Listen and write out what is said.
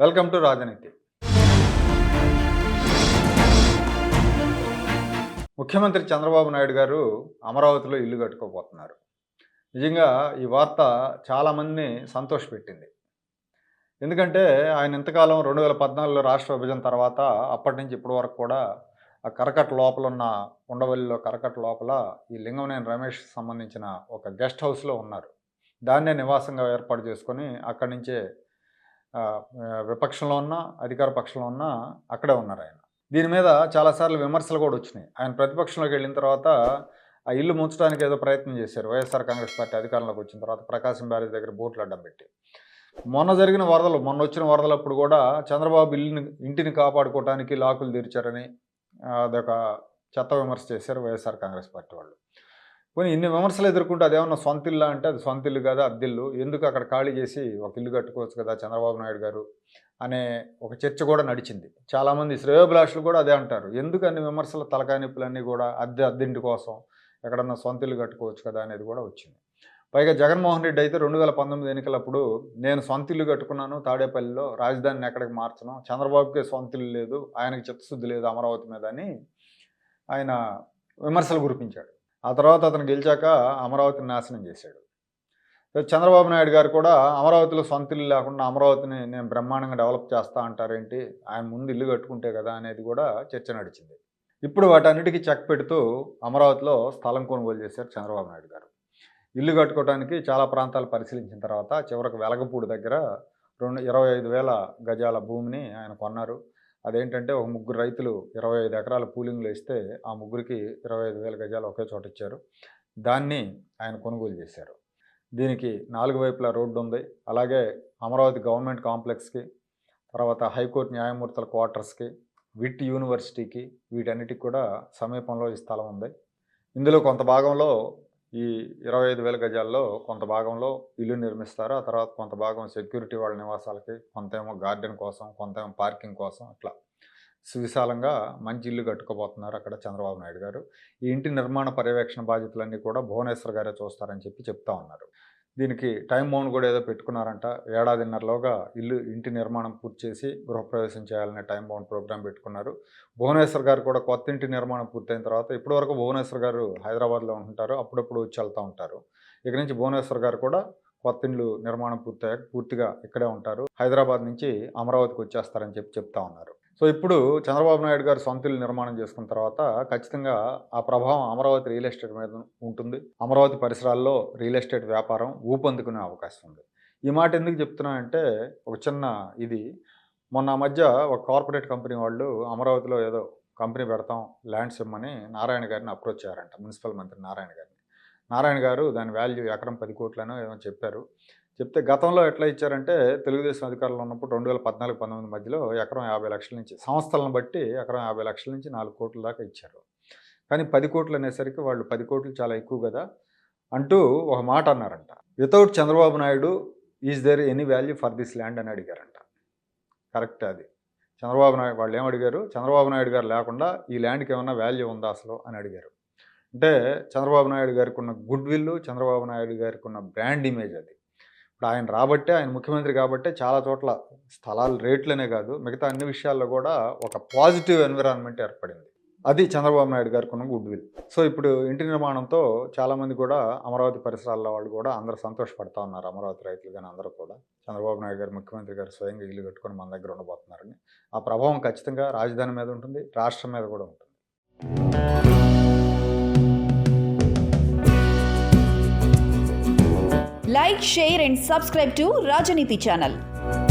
Welcome to రాజనీతి. ముఖ్యమంత్రి చంద్రబాబు నాయుడు గారు అమరావతిలో ఇల్లు కట్టుకోబోతున్నారు. నిజంగా ఈ వార్త చాలామందిని సంతోషపెట్టింది. ఎందుకంటే ఆయన ఇంతకాలం రెండు వేల పద్నాలుగులో రాష్ట్ర విభజన తర్వాత అప్పటి నుంచి ఇప్పటి వరకు కూడా ఆ కరకట్ లోపల ఉన్న ఉండవల్లిలో కరకట్ లోపల ఈ లింగంనేని రమేష్ సంబంధించిన ఒక గెస్ట్ హౌస్లో ఉన్నారు. దాన్నే నివాసంగా ఏర్పాటు చేసుకొని అక్కడి నుంచే విపక్షంలో ఉన్న అధికార పక్షంలో ఉన్న అక్కడే ఉన్నారు ఆయన. దీని మీద చాలాసార్లు విమర్శలు కూడా వచ్చినాయి. ఆయన ప్రతిపక్షంలోకి వెళ్ళిన తర్వాత ఆ ఇల్లు ముంచడానికి ఏదో ప్రయత్నం చేశారు. వైఎస్ఆర్ కాంగ్రెస్ పార్టీ అధికారంలోకి వచ్చిన తర్వాత ప్రకాశం బ్యారేజ్ దగ్గర బోట్లు అడ్డం పెట్టి. మొన్న జరిగిన వరదలు మొన్న వచ్చిన వరదలప్పుడు కూడా చంద్రబాబు ఇల్లుని ఇంటిని కాపాడుకోవడానికి లాకులు తీర్చారని అదొక చెత్త విమర్శ చేశారు వైఎస్ఆర్ కాంగ్రెస్ పార్టీ వాళ్ళు. పోనీ ఇన్ని విమర్శలు ఎదుర్కొంటే అదేమన్నా సొంత ఇల్లు అంటే అది సొంత ఇల్లు కాదా? అద్దిల్లు. ఎందుకు అక్కడ ఖాళీ చేసి ఒక ఇల్లు కట్టుకోవచ్చు కదా చంద్రబాబు నాయుడు గారు అనే ఒక చర్చ కూడా నడిచింది. చాలామంది శ్రేయోభిలాషులు కూడా అదే అంటారు. ఎందుకు అన్ని విమర్శల తలకానిప్పులన్నీ కూడా అద్దె అద్దెంటి కోసం ఎక్కడన్నా సొంత ఇల్లు కట్టుకోవచ్చు కదా అనేది కూడా వచ్చింది. పైగా జగన్మోహన్ రెడ్డి అయితే రెండు వేల పంతొమ్మిది ఎన్నికలప్పుడు నేను సొంత ఇల్లు కట్టుకున్నాను తాడేపల్లిలో రాజధానిని ఎక్కడికి మార్చను చంద్రబాబుకే సొంత ఇల్లు లేదు ఆయనకి చిత్తశుద్ధి లేదు అమరావతి మీద అని ఆయన విమర్శలు కురిపించాడు. ఆ తర్వాత అతను గెలిచాక అమరావతిని నాశనం చేశాడు. చంద్రబాబు నాయుడు గారు కూడా అమరావతిలో సొంత ఇల్లు లేకుండా అమరావతిని నేను బ్రహ్మాండంగా డెవలప్ చేస్తా అంటారేంటి ఆయన ముందు ఇల్లు కట్టుకుంటే కదా అనేది కూడా చర్చ నడిచింది. ఇప్పుడు వాటన్నిటికీ చెక్ పెడుతూ అమరావతిలో స్థలం కొనుగోలు చేశారు చంద్రబాబు నాయుడు గారు. ఇల్లు కట్టుకోవడానికి చాలా ప్రాంతాలు పరిశీలించిన తర్వాత చివరకు వెలగపూడి దగ్గర రెండు ఇరవై ఐదు వేల గజాల భూమిని ఆయన కొన్నారు. అదేంటంటే ఒక ముగ్గురు రైతులు ఇరవై ఐదు ఎకరాల పూలింగ్లు ఇస్తే ఆ ముగ్గురికి ఇరవై ఐదు వేల గజాలు ఒకే చోట ఇచ్చారు. దాన్ని ఆయన కొనుగోలు చేశారు. దీనికి నాలుగు వైపులా రోడ్డు ఉంది. అలాగే అమరావతి గవర్నమెంట్ కాంప్లెక్స్కి తర్వాత హైకోర్టు న్యాయమూర్తుల క్వార్టర్స్కి విట్ యూనివర్సిటీకి వీటన్నిటికి కూడా సమీపంలో ఈ స్థలం ఉంది. ఇందులో కొంత భాగంలో ఈ ఇరవై ఐదు వేల గజాల్లో కొంత భాగంలో ఇల్లు నిర్మిస్తారు. ఆ తర్వాత కొంత భాగం సెక్యూరిటీ వాళ్ళ నివాసాలకి కొంతేమో గార్డెన్ కోసం కొంతేమో పార్కింగ్ కోసం అట్లా సువిశాలంగా మంచి ఇల్లు కట్టుకోబోతున్నారు అక్కడ చంద్రబాబు నాయుడు గారు. ఈ ఇంటి నిర్మాణ పర్యవేక్షణ బాధ్యతలన్నీ కూడా భువనేశ్వర్ గారే చూస్తారని చెప్పి చెప్తా ఉన్నారు. దీనికి టైం బౌండ్ కూడా ఏదో పెట్టుకున్నారంట. ఏడాదిన్నరలోగా ఇల్లు ఇంటి నిర్మాణం పూర్తి చేసి గృహప్రవేశం చేయాలనే టైం బౌండ్ ప్రోగ్రాం పెట్టుకున్నారు. భువనేశ్వర్ గారు కూడా కొత్త ఇంటి నిర్మాణం పూర్తయిన తర్వాత ఇప్పటివరకు భువనేశ్వర్ గారు హైదరాబాద్లో ఉంటుంటారు అప్పుడప్పుడు వచ్చి వెళ్తూ ఉంటారు. ఇక నుంచి భువనేశ్వర్ గారు కూడా కొత్త ఇండ్లు నిర్మాణం పూర్తయ్యాక పూర్తిగా ఇక్కడే ఉంటారు. హైదరాబాద్ నుంచి అమరావతికి వచ్చేస్తారని చెప్పి చెప్తా ఉన్నారు. సో ఇప్పుడు చంద్రబాబు నాయుడు గారు సొంతలు నిర్మాణం చేసుకున్న తర్వాత ఖచ్చితంగా ఆ ప్రభావం అమరావతి రియల్ ఎస్టేట్ మీద ఉంటుంది. అమరావతి పరిసరాల్లో రియల్ ఎస్టేట్ వ్యాపారం ఊపందుకునే అవకాశం ఉంది. ఈ మాట ఎందుకు చెప్తున్నానంటే ఒక చిన్న ఇది. మొన్న మధ్య ఒక కార్పొరేట్ కంపెనీ వాళ్ళు అమరావతిలో ఏదో కంపెనీ పెడతాం ల్యాండ్స్ ఇమ్మని నారాయణ గారిని అప్రోచ్ చేయారంట మున్సిపల్ మంత్రి నారాయణ గారిని. నారాయణ గారు దాని వాల్యూ ఎకరం పది కోట్లను ఏమో చెప్పారు. చెప్తే గతంలో ఎట్లా ఇచ్చారంటే తెలుగుదేశం అధికారంలో ఉన్నప్పుడు రెండు వేల పద్నాలుగు పంతొమ్మిది మధ్యలో ఎకరం యాభై లక్షల నుంచి సంస్థలను బట్టి ఎకరం యాభై లక్షల నుంచి నాలుగు కోట్ల దాకా ఇచ్చారు. కానీ పది కోట్లు అనేసరికి వాళ్ళు పది కోట్లు చాలా ఎక్కువ కదా అంటూ ఒక మాట అన్నారంట. Without Chandrababu Naidu is there any value for this land అని అడిగారంట. కరెక్ట్ అది. చంద్రబాబు నాయుడు వాళ్ళు ఏం అడిగారు? చంద్రబాబు నాయుడు గారు లేకుండా ఈ ల్యాండ్కి ఏమన్నా వాల్యూ ఉందా అసలు? అని అడిగారు. అంటే చంద్రబాబు నాయుడు గారికి ఉన్న గుడ్ విల్ చంద్రబాబు నాయుడు గారికి ఉన్న బ్రాండ్ ఇమేజ్ అది. ఇప్పుడు ఆయన రాబట్టే ఆయన ముఖ్యమంత్రి కాబట్టే చాలా చోట్ల స్థలాలు రేట్లనే కాదు మిగతా అన్ని విషయాల్లో కూడా ఒక పాజిటివ్ ఎన్విరాన్మెంట్ ఏర్పడింది. అది చంద్రబాబు నాయుడు గారికి ఉన్న గుడ్ విల్ సో ఇప్పుడు ఇంటి నిర్మాణంతో చాలామంది కూడా అమరావతి పరిసరాల్లో వాళ్ళు కూడా అందరూ సంతోషపడతా ఉన్నారు అమరావతి రైతులు కానీ అందరూ కూడా. చంద్రబాబు నాయుడు గారు ముఖ్యమంత్రి గారు స్వయంగా ఇల్లు కట్టుకొని మన దగ్గర ఉండబోతున్నారని. ఆ ప్రభావం ఖచ్చితంగా రాజధాని మీద ఉంటుంది రాష్ట్రం మీద కూడా ఉంటుంది. Like, share, and subscribe to Rajaniti channel.